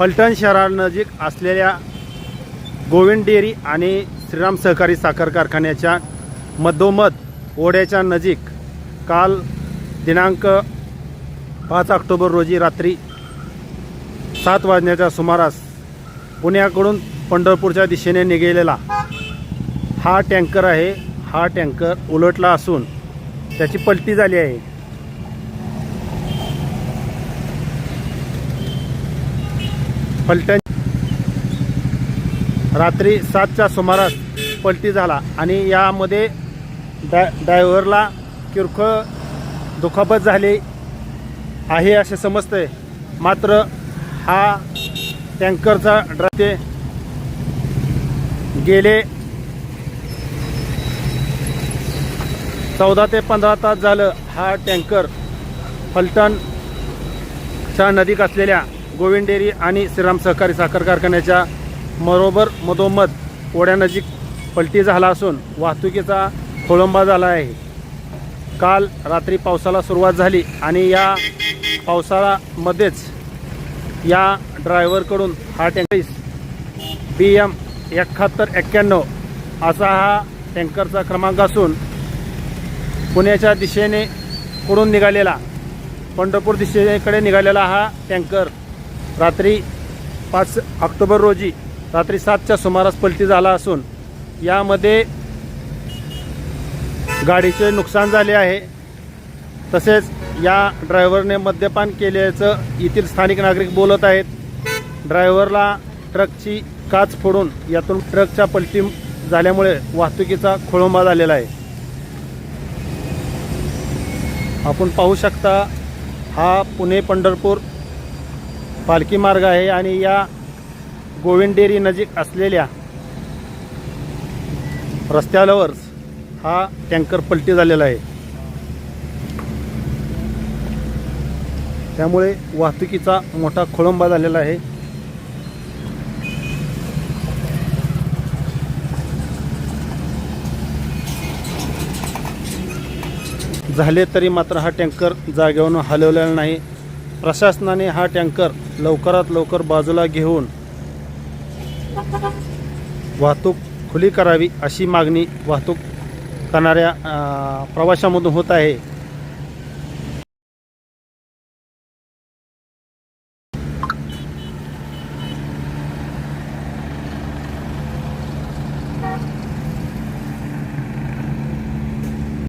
फलटण शहरानजीक असलेल्या गोविंद डेअरी आणि श्रीराम सहकारी साखर कारखान्याच्या मधोमध ओढ्याच्या नजीक काल दिनांक पाच ऑक्टोबर रोजी रात्री सात वाजण्याच्या सुमारास पुण्याकडून पंढरपूरच्या दिशेने निघालेला हा टँकर आहे. हा टँकर उलटला असून त्याची पलटी झाली आहे. फलटण रात्री सातच्या सुमारास पलटी झाला आणि यामध्ये डाय ड्रायव्हरला किरकोळ दुखापत झाली आहे असे समजते. मात्र हा टँकरचा ड्राते गेले चौदा ते पंधरा तास झालं. हा टँकर फलटणच्या नदीक असलेल्या गोविंद डेअरी आणि श्रीराम सहकारी साखर कारखान्याच्या बरोबर मधोमध ओढ्यानजीक पलटी झाला असून वाहतुकीचा खोळंबा झाला आहे. काल रात्री पावसाला सुरुवात झाली आणि या पावसाळामध्येच या ड्रायव्हरकडून हा टँकरीस बी एम एकाहत्तर एक्क्याण्णव असा हा टँकरचा क्रमांक असून पुण्याच्या दिशेने कडून निघालेला पंढरपूर दिशेकडे निघालेला हा टँकर रात्री पाच ऑक्टोबर रोजी रात्री सातच्या सुमारास पलटी झाला असून यामध्ये गाडीचे नुकसान झाले आहे. तसेच या ड्रायव्हरने मद्यपान केल्याचं येथील स्थानिक नागरिक बोलत आहेत. ड्रायव्हरला ट्रकची काच फोडून यातून ट्रकच्या पलटी झाल्यामुळे वाहतुकीचा खोळंबा झालेला आहे. आपण पाहू शकता हा पुणे पंढरपूर पालखी मार्ग आहे आणि या गोविंद डेअरी नजीक असलेल्या रस्त्यावर हा टँकर पलटी झालेला आहे. त्यामुळे वाहतुकीचा मोठा खोळंबा झालेला आहे. झाले तरी मात्र हा टँकर जागेवरून हलवलेला नाही. प्रशासनाने हा टँकर लवकरात लवकर बाजूला घेऊन वाहतूक खुली करावी अशी मागणी वाहतूक करणाऱ्या प्रवाशामधून होत आहे.